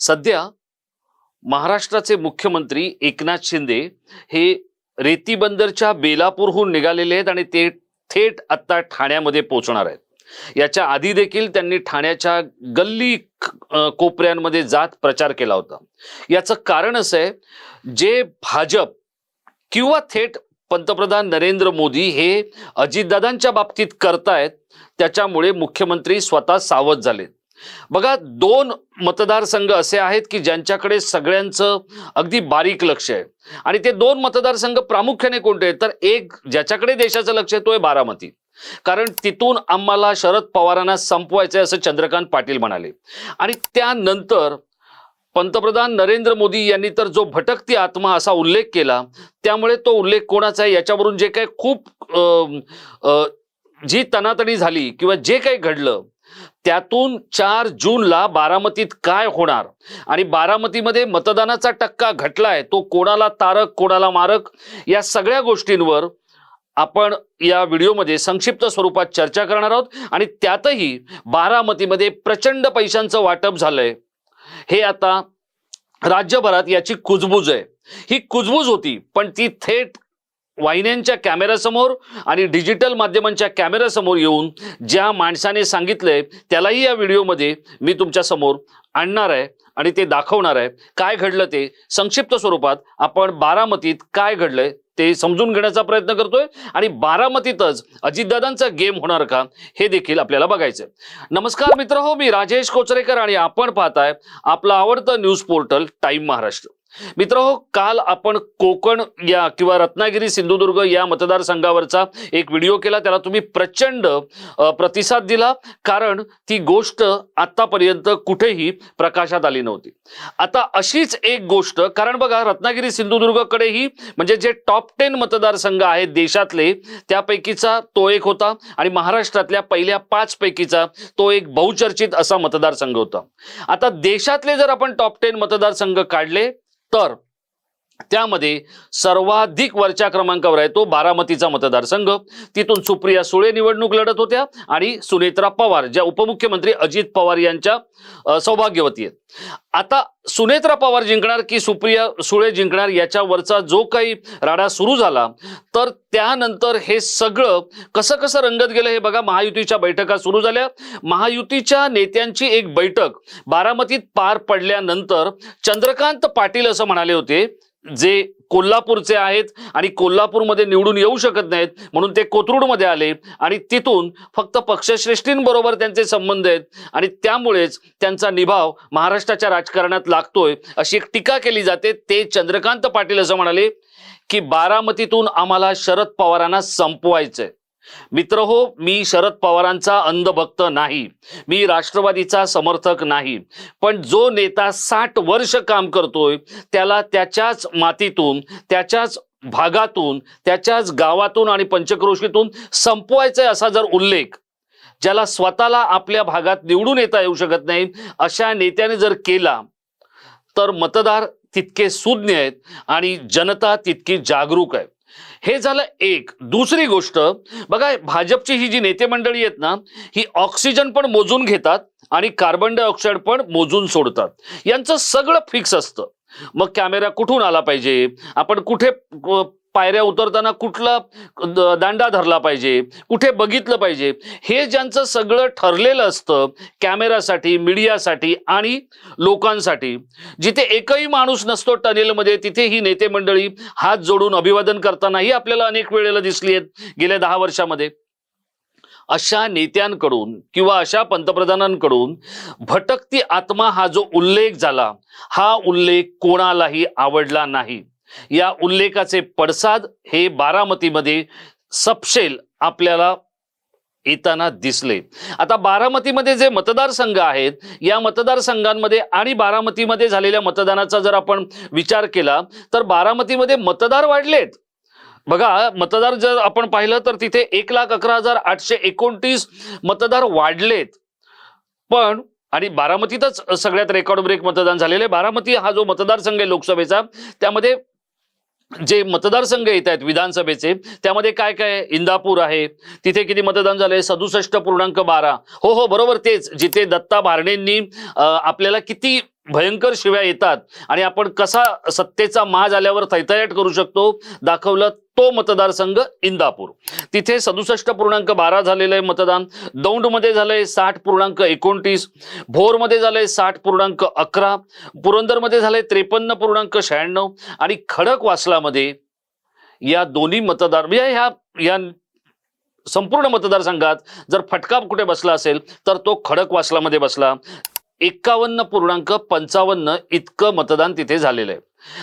सध्या महाराष्ट्राचे मुख्यमंत्री एकनाथ शिंदे हे रेती बंदरच्या बेलापूरहून निघालेले आहेत आणि ते थेट आत्ता ठाण्यामध्ये पोहोचणार आहेत. याच्या आधी देखील त्यांनी ठाण्याच्या गल्ली कोपऱ्यांमध्ये जात प्रचार केला होता. याचं कारण असं आहे जे भाजप किंवा थेट पंतप्रधान नरेंद्र मोदी हे अजितदादांच्या बाबतीत करतायत त्याच्यामुळे मुख्यमंत्री स्वतः सावध झालेत. बघा दोन मतदारसंघ असे आहेत की ज्यांच्याकडे सगळ्यांचं अगदी बारीक लक्ष आहे. आणि ते दोन मतदारसंघ प्रामुख्याने कोणते आहेत? तर एक ज्याच्याकडे देशाचं लक्ष आहे तो आहे बारामती. कारण तिथून आम्हाला शरद पवारांना संपवायचं आहे असं चंद्रकांत पाटील म्हणाले. आणि त्यानंतर पंतप्रधान नरेंद्र मोदी यांनी तर जो भटकती आत्मा असा उल्लेख केला त्यामुळे तो उल्लेख कोणाचा आहे? याच्यावरून जे काही खूप जी तणातणी झाली किंवा जे काही घडलं त्यातून चार जूनला बारामतीत काय होणार? आणि बारामतीमध्ये मतदानाचा टक्का घटलाय तो कोणाला तारक कोणाला मारक? या सगळ्या गोष्टींवर आपण या व्हिडिओमध्ये संक्षिप्त स्वरूपात चर्चा करणार आहोत. आणि त्यातही बारामतीमध्ये प्रचंड पैशांचं वाटप झालंय. हे आता राज्यभरात याची कुजबूज आहे. ही कुजबूज होती पण ती थेट वाहिन्यांच्या कॅमेऱ्यासमोर आणि डिजिटल माध्यमांच्या कॅमेऱ्यासमोर येऊन ज्या माणसाने सांगितलंय त्यालाही या व्हिडिओमध्ये मी तुमच्यासमोर आणणार आहे आणि ते दाखवणार आहे. काय घडलं ते? संक्षिप्त स्वरूपात आपण बारामतीत काय घडलंय ते समजून घेण्याचा प्रयत्न करतोय आणि बारामतीतच अजितदादांचा गेम होणार का हे देखील आपल्याला बघायचंय. नमस्कार मित्र हो मी राजेश कोचरेकर आणि आपण पाहताय आपलं आवडतं न्यूज पोर्टल टाइम महाराष्ट्र. मित्र काल आपण कोकण या किंवा रत्नागिरी सिंधुदुर्ग या मतदारसंघावरचा एक व्हिडिओ केला. त्याला तुम्ही प्रचंड प्रतिसाद दिला. कारण ती गोष्ट आतापर्यंत कुठेही प्रकाशात आली नव्हती. आता अशीच एक गोष्ट कारण बघा रत्नागिरी सिंधुदुर्गकडेही म्हणजे जे टॉप टेन मतदारसंघ आहेत देशातले त्यापैकीचा तो एक होता आणि महाराष्ट्रातल्या पहिल्या पाच पैकीचा तो एक बहुचर्चित असा मतदारसंघ होता. आता देशातले जर आपण टॉप टेन मतदारसंघ काढले तर त्यामध्ये सर्वाधिक वरच्या क्रमांकावर आहे तो बारामतीचा मतदारसंघ. तिथून सुप्रिया सुळे निवडणूक लढत होत्या आणि सुनेत्रा पवार ज्या उपमुख्यमंत्री अजित पवार यांच्या सौभाग्यवती आहेत. आता सुनेत्रा पवार जिंकणार की सुप्रिया सुळे जिंकणार याच्यावरचा जो काही राडा सुरू झाला तर त्यानंतर हे सगळं कसं कसं रंगत गेलं हे बघा. महायुतीच्या बैठका सुरू झाल्या. महायुतीच्या नेत्यांची एक बैठक बारामतीत पार पडल्यानंतर चंद्रकांत पाटील असं म्हणाले होते जे कोल्हापूरचे आहेत आणि कोल्हापूरमध्ये निवडून येऊ शकत नाहीत म्हणून ते कोथरूडमध्ये आले आणि तिथून फक्त पक्षश्रेष्ठींबरोबर त्यांचे संबंध आहेत आणि त्यामुळेच त्यांचा निभाव महाराष्ट्राच्या राजकारणात लागतोय अशी एक टीका केली जाते. ते चंद्रकांत पाटील असं म्हणाले की बारामतीतून आम्हाला शरद पवारांना संपवायचंय. मित्र हो मी शरद पवारांचा अंधभक्त नाही. मी राष्ट्रवादीचा समर्थक नाही. पण जो नेता साठ वर्ष काम करतोय त्याला त्याच्याच मातीतून त्याच्याच भागातून त्याच्याच गावातून आणि पंचक्रोशीतून संपवायचा असा जर उल्लेख ज्याला स्वतःला आपल्या भागात निवडून येता येऊ शकत नाही अशा नेत्याने जर केला तर मतदार तितके सुज्ञ आहेत आणि जनता तितकी जागरूक आहे. हे झालं एक. दुसरी गोष्ट बघा भाजपची ही जी नेते मंडळी आहेत ना ही ऑक्सिजन पण मोजून घेतात आणि कार्बन डायऑक्साईड पण मोजून सोडतात. यांचं सगळं फिक्स असतं. मग कॅमेरा कुठून आला पाहिजे? आपण कुठे पायऱ्या उतरताना कुठला दांडा धरला पाहिजे कुठे बघितलं पाहिजे हे ज्यांचं सगळं ठरलेलं असतं कॅमेरासाठी मीडियासाठी आणि लोकांसाठी. जिथे एकही माणूस नसतो टनेलमध्ये तिथे ही नेते मंडळी हात जोडून अभिवादन करतानाही आपल्याला अनेक वेळेला दिसली आहेत गेल्या दहा वर्षामध्ये. अशा नेत्यांकडून किंवा अशा पंतप्रधानांकडून भटकती आत्मा हा जो उल्लेख झाला हा उल्लेख कोणालाही आवडला नाही. या उल्लेखाचे पडसाद हे बारामतीमध्ये सपशेल आपल्याला येताना दिसले. आता बारामतीमध्ये जे मतदारसंघ आहेत या मतदारसंघांमध्ये आणि बारामतीमध्ये झालेल्या मतदानाचा जर आपण विचार केला तर बारामतीमध्ये मतदार वाढलेत. बघा मतदार जर आपण पाहिलं तर तिथे एक लाख अकरा हजार आठशे एकोणतीस मतदार वाढलेत. पण आणि बारामतीतच सगळ्यात रेकॉर्ड ब्रेक मतदान झालेलं आहे. बारामती हा जो मतदारसंघ आहे लोकसभेचा त्यामध्ये जे मतदारसंघ येत आहेत विधानसभेचे त्यामध्ये काय काय आहे? इंदापूर आहे? तिथे किती मतदान झालंय? सदुसष्ट पूर्णांक बारा. हो हो बरोबर तेच. जिथे दत्ता बारणेंनी आपल्याला किती भयंकर शिव्या येतात आणि आपण कसा सत्तेचा माज आल्यावर थैथयाट करू शकतो दाखवलं तो मतदारसंघ इंदापूर. तिथे सदुसष्ट पूर्णांक बारा झालेलं आहे मतदान. दौंडमध्ये झालंय साठ पूर्णांक एकोणतीस. भोरमध्ये झालंय साठ पूर्णांक अकरा. पुरंदरमध्ये झालंय त्रेपन्न पूर्णांक शहाण्णव. आणि खडकवासलामध्ये या दोन्ही मतदार म्हणजे ह्या या संपूर्ण मतदारसंघात जर फटका कुठे बसला असेल तर तो खडकवासलामध्ये बसला. एक्कावन्न पूर्णांक पंचावन्न इतकं मतदान तिथे झालेलं आहे.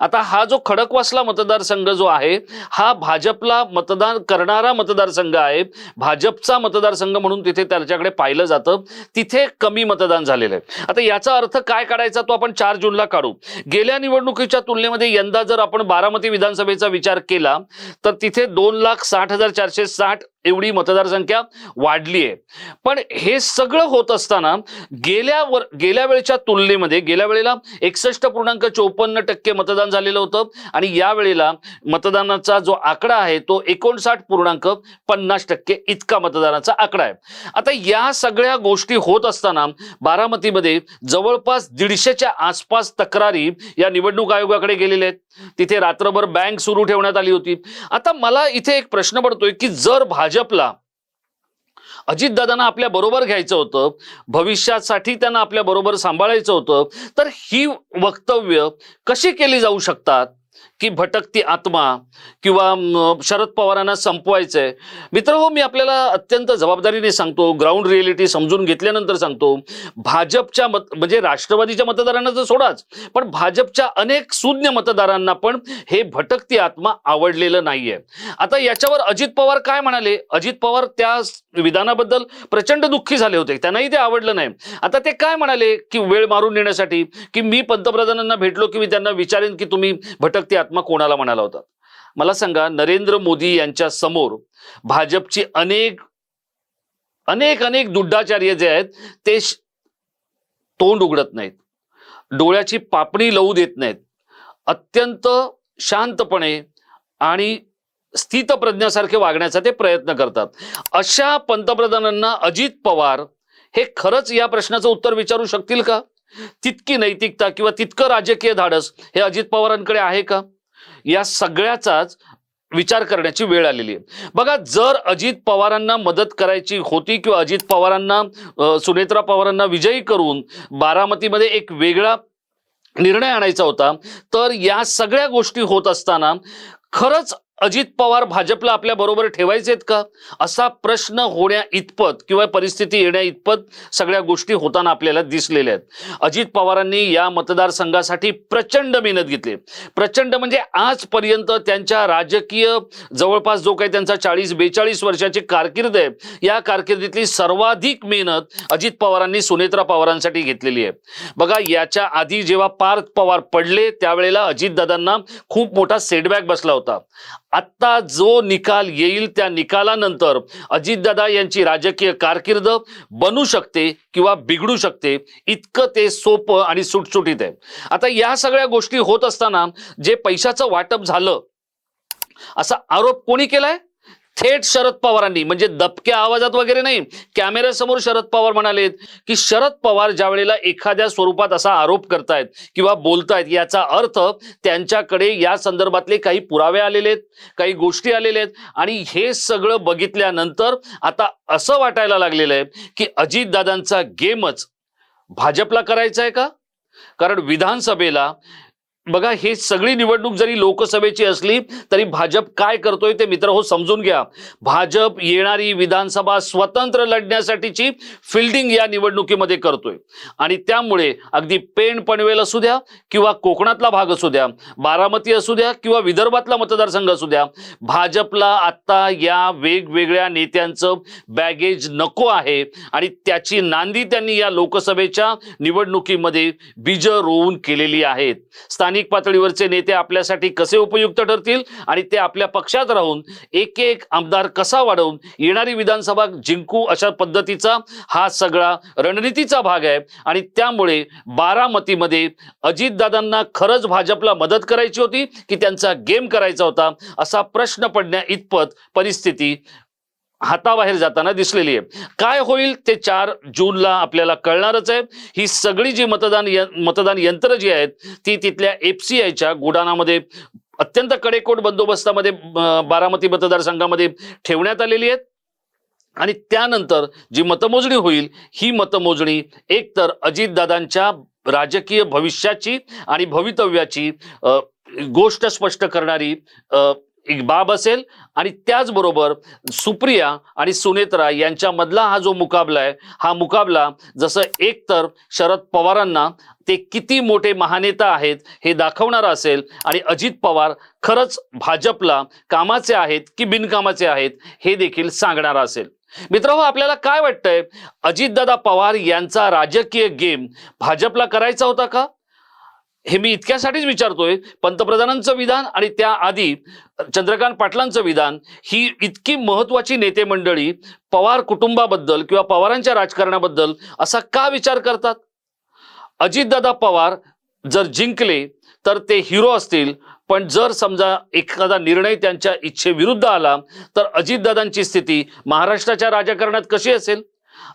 आता हा जो खडकवासला मतदारसंघ जो आहे हा भाजपला मतदान करणारा मतदारसंघ आहे. भाजपचा मतदारसंघ म्हणून तिथे त्याच्याकडे पाहिलं जातं. तिथे कमी मतदान झालेलं आहे. आता याचा अर्थ काय काढायचा तो आपण चार जूनला काढू. गेल्या निवडणुकीच्या तुलनेमध्ये यंदा जर आपण बारामती विधानसभेचा विचार केला तर तिथे दोन लाख साठ हजार चारशे साठ एवढी मतदारसंख्या वाढली आहे पण हे सगळं होत असताना गेल्या वर गेल्या वेळेच्या तुलनेमध्ये गेल्या वेळेला एकसष्ट पूर्णांक चोपन्न टक्के मतदान झालेलं होतं आणि यावेळेला मतदानाचा जो आकडा आहे तो एकोणसाठ पूर्णांक पन्नास टक्के इतका मतदानाचा आकडा आहे. आता या सगळ्या गोष्टी होत असताना बारामतीमध्ये जवळपास दीडशेच्या आसपास तक्रारी या निवडणूक आयोगाकडे गेलेल्या आहेत. तिथे रात्रभर बँक सुरू ठेवण्यात आली होती. आता मला इथे एक प्रश्न पडतोय की जर भाजपला अजितदादांना आपल्या बरोबर घ्यायचं होतं भविष्यासाठी त्यांना आपल्या बरोबर सांभाळायचं होतं तर ही वक्तव्य कशी केली जाऊ शकतात? की भटकती आत्मा किंवा शरद पवारांना संपवायचंय. मित्र हो मी आपल्याला अत्यंत जबाबदारीने सांगतो ग्राउंड रिएलिटी समजून घेतल्यानंतर सांगतो भाजपच्या मत म्हणजे राष्ट्रवादीच्या मतदारांना तर सोडाच पण भाजपच्या अनेक शून्य मतदारांना पण हे भटकती आत्मा आवडलेलं नाहीये. आता याच्यावर अजित पवार काय म्हणाले? अजित पवार त्या विधानाबद्दल प्रचंड दुःखी झाले होते त्यांनाही ते आवडलं नाही. आता ते काय म्हणाले की वेळ मारून नेण्यासाठी की मी पंतप्रधानांना भेटलो की मी त्यांना विचारेन की तुम्ही भटकती आत्मा कोणाला म्हणाला होता मला सांगा नरेंद्र मोदी यांच्या समोर भाजपची अनेक अनेक अनेक दुड्डाचार्य जे आहेत ते तोंड उघडत नाहीत. डोळ्याची पापणी लावू देत नाहीत. अत्यंत शांतपणे आणि स्थितप्रज्ञासारखे वागण्याचा ते प्रयत्न करतात. अशा पंतप्रधानांना अजित पवार हे खरंच या प्रश्नाचं उत्तर विचारू शकतील का? तितकी नैतिकता किंवा तितकं राजकीय धाडस हे अजित पवारांकडे आहे का? या सगळ्याचाच विचार करण्याची वेळ आलेली आहे. बघा जर अजित पवारांना मदत करायची होती किंवा अजित पवारांना सुनेत्रा पवारांना विजयी करून बारामतीमध्ये एक वेगळा निर्णय आणायचा होता तर या सगळ्या गोष्टी होत असताना खरंच अजित पवार भाजपला आपल्या बरोबर ठेवायचेत का? असा प्रश्न होण्या इतपत किंवा परिस्थिती येण्या इतपत सगळ्या गोष्टी होताना आपल्याला दिसलेल्या आहेत. अजित पवारांनी या मतदारसंघासाठी प्रचंड मेहनत घेतली. प्रचंड म्हणजे आजपर्यंत त्यांच्या राजकीय जवळपास जो काही त्यांचा चाळीस बेचाळीस वर्षाची कारकीर्द आहे या कारकिर्दीतली सर्वाधिक मेहनत अजित पवारांनी सुनेत्रा पवारांसाठी घेतलेली आहे. बघा याच्या आधी जेव्हा पार्थ पवार पडले त्यावेळेला अजितदादांना खूप मोठा सेटबॅक बसला होता. आत्ता जो निकाल येईल त्या निकालानंतर अजितदादा यांची राजकीय कारकीर्द बनू शकते किंवा बिघडू शकते इतकं ते सोपं आणि सुटसुटीत आहे. आता या सगळ्या गोष्टी होत असताना जे पैशाचं वाटप झालं असा आरोप कोणी केलाय? थेट शरद पवारांनी म्हणजे दबक्या आवाजात वगैरे नाही कॅमेऱ्यासमोर शरद पवार म्हणालेत की शरद पवार ज्या वेळेला एखाद्या स्वरूपात असा आरोप करतायत किंवा बोलतायत याचा अर्थ त्यांच्याकडे या संदर्भातले काही पुरावे आलेले आहेत काही गोष्टी आलेल्या आहेत आणि हे सगळं बघितल्यानंतर आता असं वाटायला लागलेलं आहे की अजितदादांचा गेमच भाजपला करायचा आहे का? कारण विधानसभेला बघा हे सगळी निवडणूक जरी लोकसभेची असली तरी भाजप काय करतोय ते मित्र हो समजून घ्या. भाजप येणारी विधानसभा स्वतंत्र लढण्यासाठीची फिल्डिंग या निवडणुकीमध्ये करतोय. आणि त्यामुळे अगदी पेण पनवेल असू द्या किंवा कोकणातला भाग असू द्या बारामती असू द्या किंवा विदर्भातला मतदारसंघ असू द्या भाजपला आता या वेगवेगळ्या नेत्यांचं बॅगेज नको आहे आणि त्याची नांदी त्यांनी या लोकसभेच्या निवडणुकीमध्ये बीज रोवून केलेली आहेत. स्थानिक पातळीवरचे नेते आपल्यासाठी कसे उपयुक्त ठरतील आणि ते आपल्या पक्षात राहून एक एक आमदार कसा वाढवून येणारी विधानसभा जिंकू अशा पद्धतीचा हा सगळा रणनीतीचा भाग आहे. आणि त्यामुळे बारामतीमध्ये अजितदादांना खरंच भाजपला मदत करायची होती की त्यांचा गेम करायचा होता असा प्रश्न पडण्या इतपत परिस्थिती हाताबाहेर जाताना दिसलेली आहे. काय होईल ते चार जूनला आपल्याला कळणारच आहे. ही सगळी जी मतदान य मतदान यंत्र जी आहेत ती तिथल्या एफ सी आयच्या अत्यंत कडेकोट बंदोबस्तामध्ये बारामती मतदारसंघामध्ये ठेवण्यात आलेली आहेत. आणि त्यानंतर जी मतमोजणी होईल ही मतमोजणी एकतर अजितदादांच्या राजकीय भविष्याची आणि भवितव्याची गोष्ट स्पष्ट करणारी एक बाब असेल आणि त्याचबरोबर सुप्रिया आणि सुनेत्रा यांच्यामधला हा जो मुकाबला आहे हा मुकाबला जसं एकतर शरद पवारांना ते किती मोठे महानेता आहेत हे दाखवणारा असेल आणि अजित पवार खरंच भाजपला कामाचे आहेत की बिनकामाचे आहेत हे देखील सांगणारा असेल. मित्र आपल्याला काय वाटतंय? अजितदादा पवार यांचा राजकीय गेम भाजपला करायचा होता का? हे मी इतक्यासाठीच विचारतोय पंतप्रधानांचं विधान आणि त्याआधी चंद्रकांत पाटलांचं विधान ही इतकी महत्वाची नेते मंडळी पवार कुटुंबाबद्दल किंवा पवारांच्या राजकारणाबद्दल असा का विचार करतात? अजितदादा पवार जर जिंकले तर ते हिरो असतील पण जर समजा एखादा निर्णय त्यांच्या इच्छेविरुद्ध आला तर अजितदादांची स्थिती महाराष्ट्राच्या राजकारणात कशी असेल?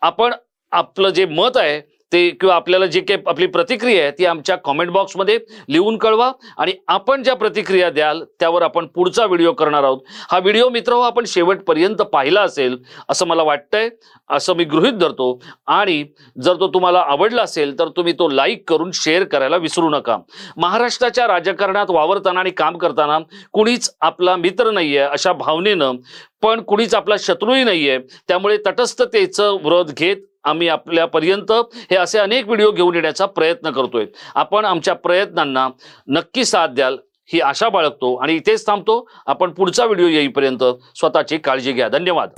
आपण आपलं जे मत आहे ते किंवा आपल्याला जे काही आपली प्रतिक्रिया आहे ती आमच्या कॉमेंट बॉक्समध्ये लिहून कळवा आणि आपण ज्या प्रतिक्रिया द्याल त्यावर आपण पुढचा व्हिडिओ करणार आहोत. हा व्हिडिओ मित्र आपण शेवटपर्यंत पाहिला असेल असं मला वाटतंय असं मी गृहीत धरतो. आणि जर तो तुम्हाला आवडला असेल तर तुम्ही तो लाईक करून शेअर करायला विसरू नका. महाराष्ट्राच्या राजकारणात वावरताना आणि काम करताना कुणीच आपला मित्र नाहीये अशा भावनेनं पण कुणीच आपला शत्रूही नाहीये. त्यामुळे तटस्थतेचं व्रत घेत आम्ही आपल्यापर्यंत हे असे अनेक व्हिडिओ घेऊन येण्याचा प्रयत्न करतोय. आपण आमच्या प्रयत्नांना नक्की साथ द्याल ही आशा बाळगतो आणि इथेच थांबतो. आपण पुढचा व्हिडिओ येईपर्यंत स्वतःची काळजी घ्या. धन्यवाद.